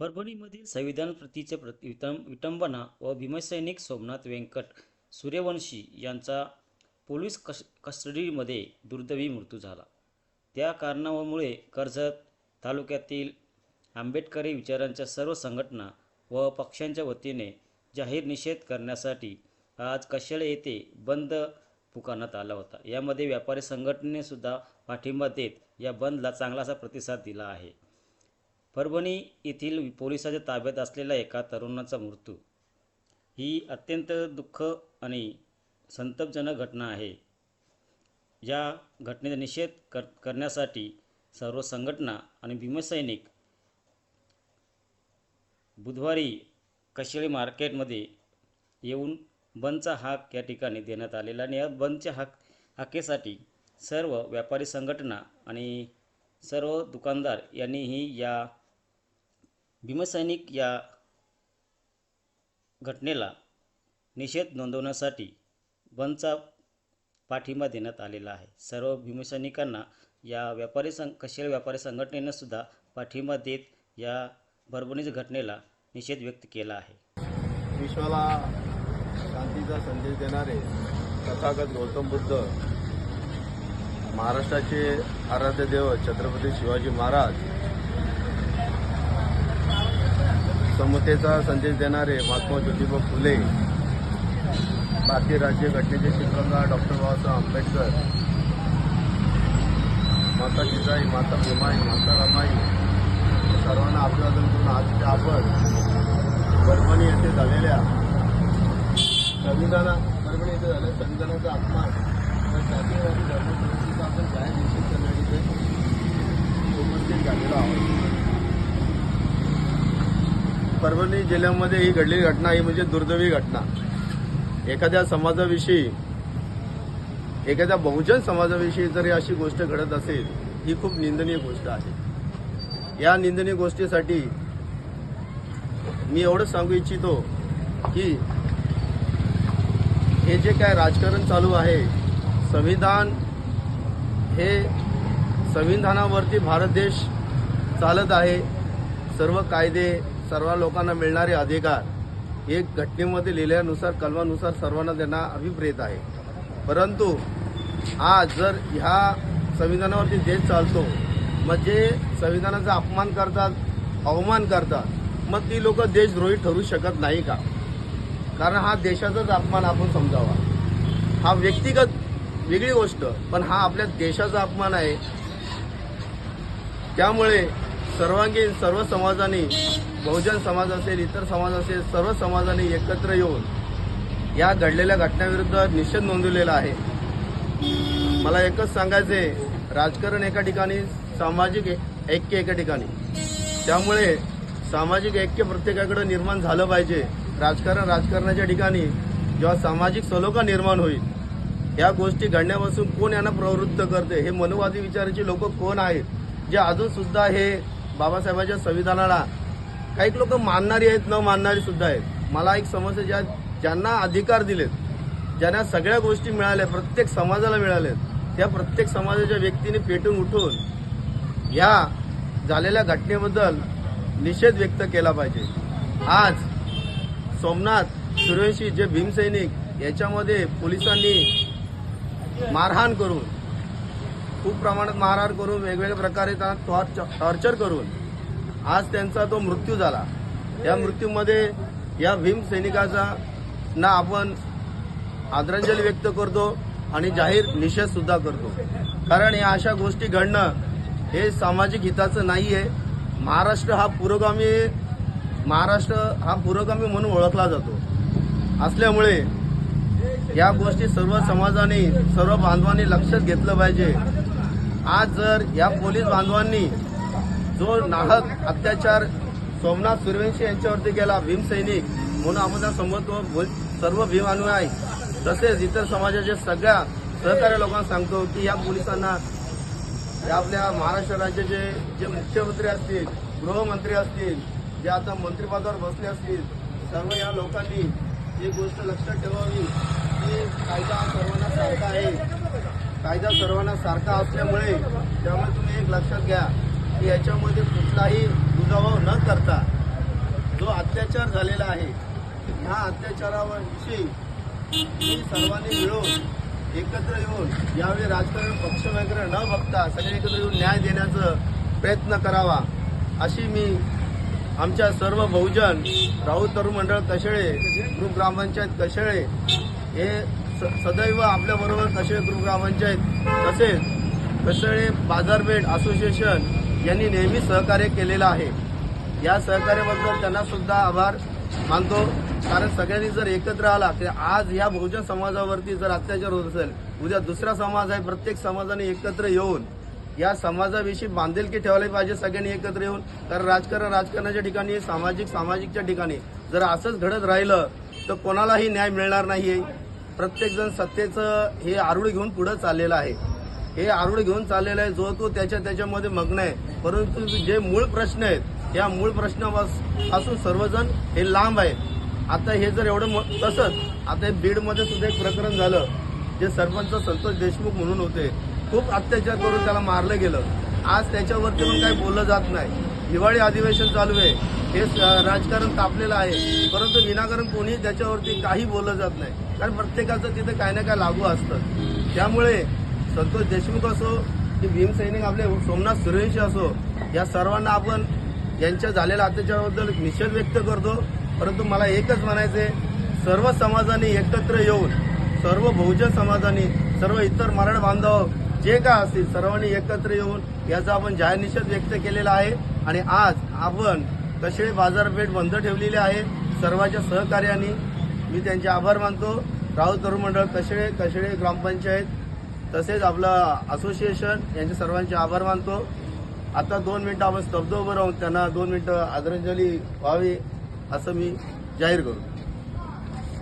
परभणीमधील संविधान प्रतीचे प्रति विटंबना व भीमसैनिक सोमनाथ व्यंकट सूर्यवंशी यांचा पोलीस कस कस्टडीमध्ये दुर्दैवी मृत्यू झाला. त्या कारणामुळे कर्जत तालुक्यातील आंबेडकरी विचारांच्या सर्व संघटना व पक्षांच्या वतीने जाहीर निषेध करण्यासाठी आज कशाळे येथे बंद पुकारण्यात आला होता. यामध्ये व्यापारी संघटनेसुद्धा पाठिंबा देत या बंदला चांगलासा प्रतिसाद दिला आहे. परभणी येथील पोलिसाच्या ताब्यात असलेला एका तरुणाचा मृत्यू. ही अत्यंत दुःख आणि संतपजनक घटना आहे. या घटनेचा निषेध कर करण्यासाठी सर्व संघटना आणि भीमसैनिक बुधवारी कशेळी मार्केटमध्ये येऊन बंदचा हाक या ठिकाणी देण्यात आलेला आणि या बंदच्या हाक हाकेसाठी सर्व व्यापारी संघटना आणि सर्व दुकानदार यांनीही या भीमसैनिक या घटनेला निषेध नोंदवण्यासाठी बंदचा पाठिंबा देण्यात आलेला आहे. सर्व भीमसैनिकांना या व्यापारी सं कशेल व्यापारी संघटनेनं सुद्धा पाठिंबा देत या भरभणीच्या घटनेला निषेध व्यक्त केला आहे. विश्वाला शांतीचा संदेश देणारे तथागत गौतम बुद्ध महाराष्ट्राचे आराध्य देव छत्रपती शिवाजी महाराज समतेचा संदेश देणारे महात्मा ज्योतिबा फुले भारतीय राज्य घटनेचे शिल्पकार डॉक्टर बाबासाहेब आंबेडकर माता जिजाई माता भीमाई माता रमाई सर्वांना अभिवादन करून आजच्या आपण परभणी येथे झालेल्या संविधाना परभणी येथे झालेल्या संविधानाचा अपमान व जातीयवादी धर्मसंस्थेचा आपण जाहीर निषेध करण्यासाठी उपस्थित झालेलो आहोत परभणी जिल्ह्यामध्ये ही घडलेली घटना ही म्हणजे दुर्दैवी घटना. एखाद्या समाजाविषयी एखाद्या बहुजन समाजाविषयी जर ही अशी गोष्ट घडत असेल ही खूप निंदनीय गोष्ट आहे. या निंदनीय गोष्टीसाठी मी एवढंच सांगू इच्छितो की हे जे काय राजकारण चालू आहे संविधान हे संविधानावरती भारत देश चालत आहे सर्व कायदे सर्व लोकांना मिळणारे अधिकार एक घटनेमध्ये लिहिल्यानुसार कलमानुसार सर्वांना त्यांना अभिप्रेत आहे. परंतु आज जर ह्या संविधानावरती देश चालतो मग जे संविधानाचा अपमान करतात अवमान करतात मग ती लोक देशद्रोही ठरू शकत नाही का? कारण हा देशाचाच अपमान आपण समजावा. हा व्यक्तिगत वेगळी गोष्ट पण हा आपल्या देशाचा अपमान आहे. त्यामुळे सर्वांगीण सर्व समाजाने बहुजन समाज असेल इतर समाज असेल सर्व समाजाने एकत्र येऊन या घडलेल्या घटनेविरुद्ध निषेध नोंदवलेला आहे. मला एकच सांगायचे राजकारण एका ठिकाणी सामाजिक ऐक्य एका ठिकाणी. त्यामुळे सामाजिक ऐक्य प्रत्येकाकडे निर्माण झालं पाहिजे. राजकारण राजकारणाच्या ठिकाणी जेव्हा सामाजिक सलोखा निर्माण होईल या गोष्टी घडण्यापासून कोण यांना प्रवृत्त करते हे मनोवादी विचाराचे लोक कोण आहेत? जे अजून सुद्धा हे बाबासाहेबांच्या संविधानाला काही लोक मानणारी आहेत न मानणारी सुद्धा आहेत. मला एक समस्या ज्या ज्यांना अधिकार दिलेत ज्यांना सगळ्या गोष्टी मिळाल्या प्रत्येक समाजाला मिळाल्यात त्या प्रत्येक समाजाच्या व्यक्तीने पेटून उठून या झालेल्या घटनेबद्दल निषेध व्यक्त केला पाहिजे. आज सोमनाथ सूर्यवंशी जे भीमसैनिक याच्यामध्ये पोलिसांनी मारहाण करून खूप प्रमाणात मारहाण करून वेगवेगळ्या प्रकारे त्यांना टॉर्च टॉर्चर करून आज त्यांचा तो मृत्यू झाला. या मृत्यूमध्ये या भीम सैनिकाचा ना आपण आदरांजली व्यक्त करतो आणि जाहीर निषेध सुद्धा करतो. कारण या अशा गोष्टी घडणं हे सामाजिक हिताचं नाही आहे महाराष्ट्र हा पुरोगामी महाराष्ट्र हा पुरोगामी म्हणून ओळखला जातो. असल्यामुळे या गोष्टी सर्व समाजाने सर्व बांधवांनी लक्षात घेतलं पाहिजे. आज जर या पोलीस बांधवांनी जो नाहक अत्याचार सोमनाथ सूर्यवंशी यांच्यावरती केला भीमसैनिक म्हणून आपण समजतो सर्व भीम अनुयायी तसेच इतर समाजाच्या सगळ्या सहकार्य लोकांना सांगतो की या पोलिसांना आपल्या महाराष्ट्र राज्याचे जे मुख्यमंत्री असतील गृहमंत्री असतील जे आता मंत्रिपदावर बसले असतील सर्व या लोकांनी ही गोष्ट लक्षात ठेवावी की कायदा सर्वांना सारखा आहे. कायदा सर्वांना सारखा असल्यामुळे त्यामुळे तुम्ही एक लक्षात घ्या. की याच्यामध्ये कुठलाही दुजाभाव न करता जो अत्याचार झालेला आहे ह्या अत्याचाराविषयी मी सर्वांनी मिळून एकत्र येऊन यावेळी राजकारण पक्ष वगैरे न बघता सगळे एकत्र येऊन न्याय देण्याचा प्रयत्न करावा अशी मी आमच्या सर्व बहुजन राहू तरुण मंडळ कशेळे ग्रुप ग्रामपंचायत कशेळे हे स- सदैव आपल्याबरोबर कशेळे ग्रुप ग्रामपंचायत तसेच कशेळे बाजारपेठ असोसिएशन यांनी नेहमी सहकार्य केलेलं आहे. या सहकार्याबद्दल त्यांना सुद्धा आभार मानतो. कारण सगळ्यांनी जर एकत्र आला तर आज या बहुजन समाजावरती जर अत्याचार होत असेल उद्या दुसरा समाज आहे प्रत्येक समाजाने एकत्र येऊन या समाजाविषयी बांधिलकी ठेवायला पाहिजे सगळ्यांनी एकत्र येऊन. कारण राजकारण राजकारणाच्या ठिकाणी सामाजिक सामाजिकच्या ठिकाणी जर असंच घडत राहिलं तर कोणालाही न्याय मिळणार नाही प्रत्येकजण सत्तेचं हे आरूढ घेऊन पुढं चाललेलं आहे. हे आरूढ घेऊन चाललेलं आहे. जो तो त्याच्या त्याच्यामध्ये मग्न आहे. परंतु जे मूळ प्रश्न आहेत या मूळ प्रश्नापासून सर्वजण हे लांब आहेत. आता हे जर एवढं तसंच आता हे बीडमध्ये सुद्धा एक प्रकरण झालं. जे सरपंच संतोष देशमुख म्हणून होते. खूप अत्याचार करून त्याला मारलं गेलं. आज त्याच्यावरती पण काही बोललं जात नाही. हिवाळी अधिवेशन चालू आहे. हे राजकारण तापलेलं आहे. परंतु विनाकारण कोणी त्याच्यावरती काही बोललं जात नाही. कारण प्रत्येकाचं तिथे काही ना काय लागू असतं. त्यामुळे संतोष देशमुख असो की भीमसैनिक आपले सोमनाथ सूर्यवंशी असो या सर्वांना आपण यांच्या झालेल्या अत्याचाराबद्दल निषेध व्यक्त करतो. परंतु मला एकच म्हणायचे सर्व समाजाने एकत्र येऊन सर्व बहुजन समाजाने सर्व इतर मराठा बांधव जे काय असतील सर्वांनी एकत्र येऊन याचा आपण जाहीर निषेध व्यक्त केलेला आहे. आणि आज आपण कशेळी बाजारपेठ बंद ठेवलेली आहे सर्वांच्या सहकार्याने मी त्यांचे आभार मानतो. राहुल तरुण मंडळ कशेळे कशेळे ग्रामपंचायत तसेच आपलं असोसिएशन यांचे सर्वांचे आभार मानतो. आता दोन मिनटं आपण स्तब्ध उभं राहून त्यांना दोन मिनटं आदरांजली व्हावी असं मी जाहीर करू